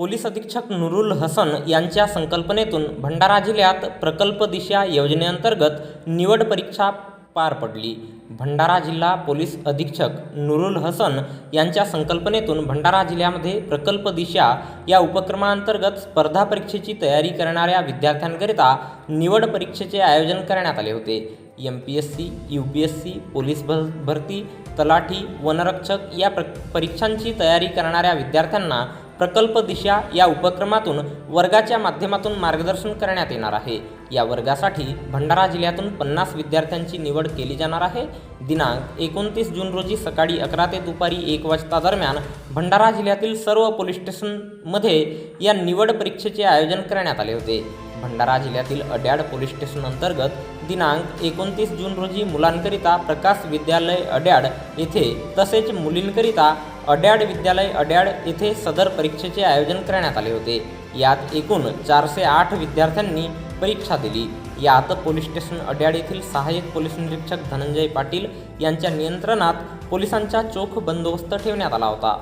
Police अधीक्षक नुरुल हसन यांच्या संकल्पनेतून भंडारा जिल्ह्यात प्रकल्प दिशा योजनेअंतर्गत निवड परीक्षा पार पडली. भंडारा जिल्हा पोलीस अधीक्षक नुरुल हसन यांच्या संकल्पनेतून भंडारा जिल्ह्यामध्ये प्रकल्प दिशा या उपक्रमांतर्गत स्पर्धा परीक्षेची तयारी करणाऱ्या विद्यार्थ्यांकरिता निवड परीक्षेचे आयोजन करण्यात आले होते. M P S C U P S C police भर भरती तलाठी वनरक्षक या प्र परीक्षांची तयारी करणाऱ्या विद्यार्थ्यांना प्रकल्प दिशा या उपक्रमातून वर्गाच्या माध्यमातून मार्गदर्शन करण्यात येणार आहे. या वर्गासाठी भंडारा जिल्ह्यातून पन्नास विद्यार्थ्यांची निवड केली जाणार आहे. दिनांक एकोणतीस जून रोजी सकाळी अकरा ते दुपारी एक वाजता दरम्यान भंडारा जिल्ह्यातील सर्व पोलीस स्टेशनमध्ये या निवड परीक्षेचे आयोजन करण्यात आले होते. भंडारा जिल्ह्यातील अड्याड पोलीस स्टेशन अंतर्गत दिनांक एकोणतीस जून रोजी मुलांकरिता प्रकाश विद्यालय अड्याड येथे तसेच मुलींकरिता अड्याड विद्यालय अड्याड येथे सदर परीक्षेचे आयोजन करण्यात आले होते. यात एकूण चारशे आठ विद्यार्थ्यांनी परीक्षा दिली. यात पोलीस स्टेशन अड्याड येथील सहाय्यक पोलीस निरीक्षक धनंजय पाटील यांच्या नियंत्रणात पोलिसांचा चोख बंदोबस्त ठेवण्यात आला होता.